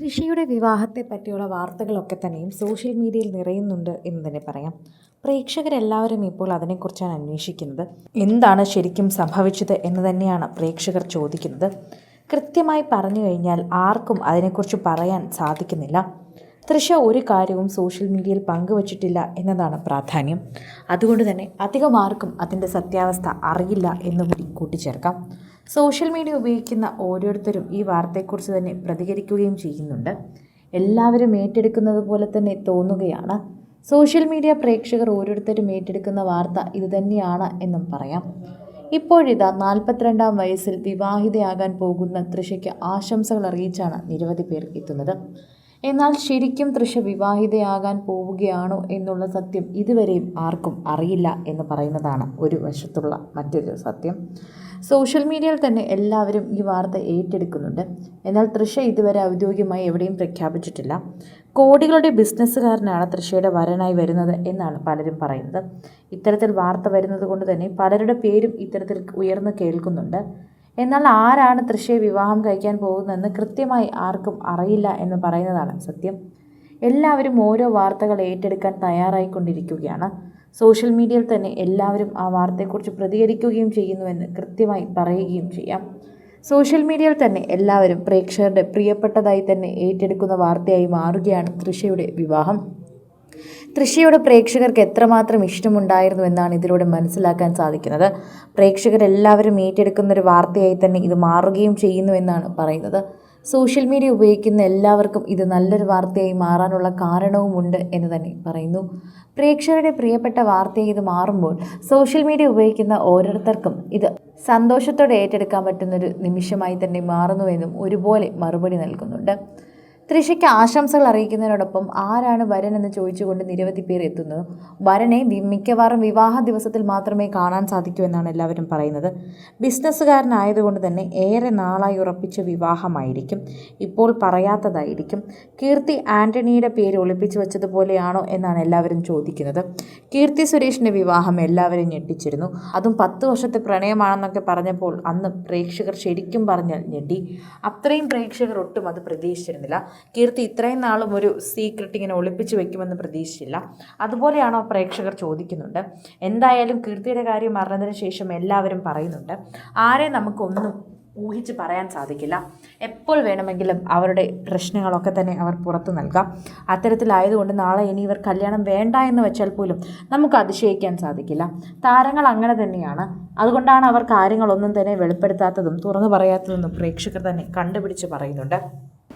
തൃഷയുടെ വിവാഹത്തെ പറ്റിയുള്ള വാർത്തകളൊക്കെ തന്നെയും സോഷ്യൽ മീഡിയയിൽ നിറയുന്നുണ്ട് എന്ന് തന്നെ പറയാം. പ്രേക്ഷകരെല്ലാവരും ഇപ്പോൾ അതിനെക്കുറിച്ചാണ് അന്വേഷിക്കുന്നത്. എന്താണ് ശരിക്കും സംഭവിച്ചത് എന്ന് തന്നെയാണ് പ്രേക്ഷകർ ചോദിക്കുന്നത്. കൃത്യമായി പറഞ്ഞു കഴിഞ്ഞാൽ ആർക്കും അതിനെക്കുറിച്ച് പറയാൻ സാധിക്കുന്നില്ല. തൃശ ഒരു കാര്യവും സോഷ്യൽ മീഡിയയിൽ പങ്കുവച്ചിട്ടില്ല എന്നതാണ് പ്രാധാന്യം. അതുകൊണ്ട് തന്നെ അധികം ആർക്കും അതിന്റെ സത്യാവസ്ഥ അറിയില്ല എന്നുകൂടി കൂട്ടിച്ചേർക്കാം. സോഷ്യൽ മീഡിയ ഉപയോഗിക്കുന്ന ഓരോരുത്തരും ഈ വാർത്തയെക്കുറിച്ച് തന്നെ പ്രതികരിക്കുകയും ചെയ്യുന്നുണ്ട്. എല്ലാവരും ഏറ്റെടുക്കുന്നത് പോലെ തന്നെ തോന്നുകയാണ്. സോഷ്യൽ മീഡിയ പ്രേക്ഷകർ ഓരോരുത്തരും ഏറ്റെടുക്കുന്ന വാർത്ത ഇതുതന്നെയാണ് എന്നും പറയാം. ഇപ്പോഴിതാ നാൽപ്പത്തിരണ്ടാം വയസ്സിൽ വിവാഹിതയാകാൻ പോകുന്ന തൃഷയ്ക്ക് ആശംസകൾ അറിയിച്ചാണ് നിരവധി പേർ എത്തുന്നത്. എന്നാൽ ശരിക്കും തൃഷ വിവാഹിതയാകാൻ പോവുകയാണോ എന്നുള്ള സത്യം ഇതുവരെയും ആർക്കും അറിയില്ല എന്ന് പറയുന്നതാണ് ഒരു വശത്തുള്ള മറ്റൊരു സത്യം. സോഷ്യൽ മീഡിയയിൽ തന്നെ എല്ലാവരും ഈ വാർത്ത ഏറ്റെടുക്കുന്നുണ്ട്. എന്നാൽ തൃഷ ഇതുവരെ ഔദ്യോഗികമായി എവിടെയും പ്രഖ്യാപിച്ചിട്ടില്ല. കോടികളുടെ ബിസിനസ്സുകാരനാണ് തൃശയുടെ വരനായി വരുന്നത് എന്നാണ് പലരും പറയുന്നത്. ഇത്തരത്തിൽ വാർത്ത വരുന്നത് കൊണ്ട് തന്നെ പലരുടെ പേരും ഇത്തരത്തിൽ ഉയർന്നു കേൾക്കുന്നുണ്ട്. എന്നാൽ ആരാണ് തൃശയെ വിവാഹം കഴിക്കാൻ പോകുന്നതെന്ന് കൃത്യമായി ആർക്കും അറിയില്ല എന്ന് പറയുന്നതാണ് സത്യം. എല്ലാവരും ഓരോ വാർത്തകൾ ഏറ്റെടുക്കാൻ തയ്യാറായിക്കൊണ്ടിരിക്കുകയാണ്. സോഷ്യൽ മീഡിയയിൽ തന്നെ എല്ലാവരും ആ വാർത്തയെക്കുറിച്ച് പ്രതികരിക്കുകയും ചെയ്യുന്നുവെന്ന് കൃത്യമായി പറയുകയും ചെയ്യാം. സോഷ്യൽ മീഡിയയിൽ തന്നെ എല്ലാവരും പ്രേക്ഷകരുടെ പ്രിയപ്പെട്ടതായി തന്നെ ഏറ്റെടുക്കുന്ന വാർത്തയായി മാറുകയാണ് തൃഷയുടെ വിവാഹം. തൃശയുടെ പ്രേക്ഷകർക്ക് എത്രമാത്രം ഇഷ്ടമുണ്ടായിരുന്നു എന്നാണ് ഇതിലൂടെ മനസ്സിലാക്കാൻ സാധിക്കുന്നത്. പ്രേക്ഷകരെല്ലാവരും ഏറ്റെടുക്കുന്ന ഒരു വാർത്തയായി തന്നെ ഇത് മാറുകയും ചെയ്യുന്നു എന്നാണ് പറയുന്നത്. സോഷ്യൽ മീഡിയ ഉപയോഗിക്കുന്ന എല്ലാവർക്കും ഇത് നല്ലൊരു വാർത്തയായി മാറാനുള്ള കാരണവുമുണ്ട് എന്ന് തന്നെ പറയുന്നു. പ്രേക്ഷകരുടെ പ്രിയപ്പെട്ട വാർത്തയായി ഇത് മാറുമ്പോൾ സോഷ്യൽ മീഡിയ ഉപയോഗിക്കുന്ന ഓരോരുത്തർക്കും ഇത് സന്തോഷത്തോടെ ഏറ്റെടുക്കാൻ പറ്റുന്നൊരു നിമിഷമായി തന്നെ മാറുന്നുവെന്നും ഒരുപോലെ മറുപടി നൽകുന്നുണ്ട്. തൃഷയ്ക്ക് ആശംസകൾ അറിയിക്കുന്നതിനോടൊപ്പം ആരാണ് വരൻ എന്ന് ചോദിച്ചുകൊണ്ട് നിരവധി പേർ എത്തുന്നത് വരനെ മിക്കവാറും വിവാഹ ദിവസത്തിൽ മാത്രമേ കാണാൻ സാധിക്കൂ എന്നാണ് എല്ലാവരും പറയുന്നത്. ബിസിനസ്സുകാരനായതുകൊണ്ട് തന്നെ ഏറെ നാളായി ഉറപ്പിച്ച വിവാഹമായിരിക്കും. ഇപ്പോൾ പറയാത്തതായിരിക്കും. കീർത്തി ആന്റണിയുടെ പേര് ഒളിപ്പിച്ചു വെച്ചതുപോലെയാണോ എന്നാണ് എല്ലാവരും ചോദിക്കുന്നത്. കീർത്തി സുരേഷിന്റെ വിവാഹം എല്ലാവരും ഞെട്ടിച്ചിരുന്നു. അതും പത്ത് വർഷത്തെ പ്രണയമാണെന്നൊക്കെ പറഞ്ഞപ്പോൾ അന്ന് പ്രേക്ഷകർ ശരിക്കും പറഞ്ഞാൽ ഞെട്ടി. അത്രയും പ്രേക്ഷകർ ഒട്ടും അത് പ്രതീക്ഷിച്ചിരുന്നില്ല. കീർത്തി ഇത്രയും നാളും ഒരു സീക്രട്ട് ഇങ്ങനെ ഒളിപ്പിച്ച് വെക്കുമെന്ന് പ്രതീക്ഷിച്ചില്ല. അതുപോലെയാണോ പ്രേക്ഷകർ ചോദിക്കുന്നുണ്ട്. എന്തായാലും കീർത്തിയുടെ കാര്യം അറിഞ്ഞതിന് ശേഷം എല്ലാവരും പറയുന്നുണ്ട്. ആരെ നമുക്കൊന്നും ഊഹിച്ച് പറയാൻ സാധിക്കില്ല. എപ്പോൾ വേണമെങ്കിലും അവരുടെ പ്രശ്നങ്ങളൊക്കെ തന്നെ അവർ പുറത്തു നൽകാം. അത്തരത്തിലായതുകൊണ്ട് നാളെ ഇനി ഇവർ കല്യാണം വേണ്ട എന്ന് വെച്ചാൽ പോലും നമുക്ക് അതിശയിക്കാൻ സാധിക്കില്ല. താരങ്ങൾ അങ്ങനെ തന്നെയാണ്. അതുകൊണ്ടാണ് അവർ കാര്യങ്ങളൊന്നും തന്നെ വെളിപ്പെടുത്താത്തതും തുറന്നു പറയാത്തതെന്നും പ്രേക്ഷകർ തന്നെ കണ്ടുപിടിച്ച് പറയുന്നുണ്ട്.